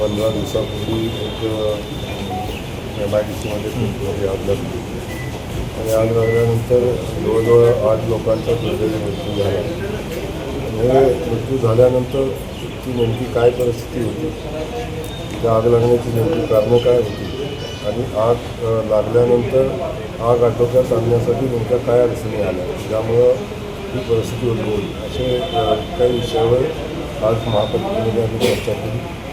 पंधरा दिवसापूर्वी एक एम आय डी सीमध्ये आग लागली आणि आग लागल्यानंतर जवळजवळ आठ लोकांचा दुर्दैवी मृत्यू झाला. हे मृत्यू झाल्यानंतर ती नेमकी काय परिस्थिती होती? त्या आग लागण्याची नेमकी कारणं काय होती? आणि आग लागल्यानंतर आग आटोक्यात आणण्यासाठी नेमक्या काय अडचणी आल्या? ज्यामुळं ही परिस्थिती उद्भवली. असे काही विषयावर आज महापालिकेमध्ये आम्ही चर्चा केली.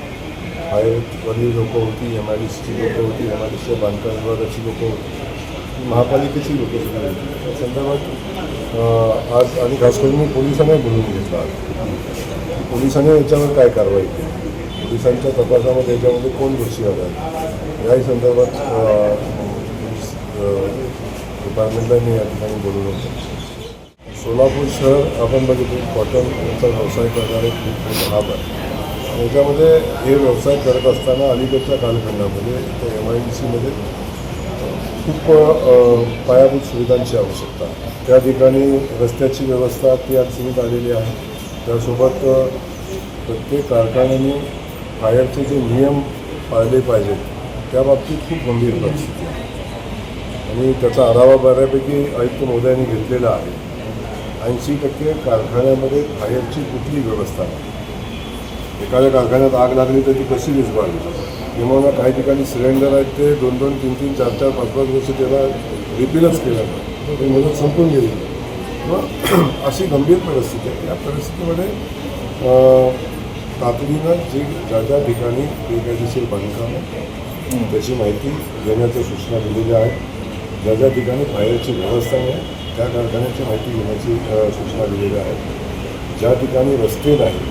फायरवाली लोकं होती एम आय डी सीची लोकं होती एम आय डी सीच्या बांधकाम विभागाची लोकं होती. महापालिकेची लोकं सुद्धा होती. त्या संदर्भात आज आणि खास करून मी पोलिसांना बोलून घेतलं आज. पोलिसांनी याच्यावर काय कारवाई केली? पोलिसांच्या तपासामध्ये याच्यामध्ये कोण दोषी आला याही संदर्भात डिपार्टमेंटला मी या ठिकाणी बोलून होतो. सोलापूर शहर आपण बघितलं कॉटनचा व्यवसाय करणारे खूप मोठं हाब आहे याच्यामध्ये हे व्यवसाय करत असताना अलीकडच्या कालखंडामध्ये त्या एम आय डी सीमध्ये खूप पायाभूत सुविधांची आवश्यकता त्या ठिकाणी रस्त्याची व्यवस्था ती अडचणीत आलेली आहे. त्यासोबत प्रत्येक कारखान्याने फायरचे जे नियम पाळले पाहिजेत त्या बाबतीत खूप गंभीर परिस्थिती आहे. आणि त्याचा आढावा बऱ्यापैकी आयुक्त महोदयांनी घेतलेला आहे. ऐंशी टक्के कारखान्यामध्ये फायरची कुठली व्यवस्था नाही. एखाद्या कारखान्यात आग लागली तर ती कशी विझवावी? किंवा काही ठिकाणी सिलेंडर आहेत ते दोन दोन तीन तीन चार चार पाच पाच वर्ष त्याला रिपीलच केलं नाही. ते मदत संपून गेली. मग अशी गंभीर परिस्थिती आहे. या परिस्थितीमध्ये तातडीनं जे ज्या ज्या ठिकाणी बेकायदेशीर बांधकाम त्याची माहिती देण्याच्या सूचना दिलेल्या आहेत. ज्या ज्या ठिकाणी फायरची व्यवस्था नाही त्या कारखान्याची माहिती घेण्याची सूचना दिलेल्या आहेत. ज्या ठिकाणी रस्ते नाही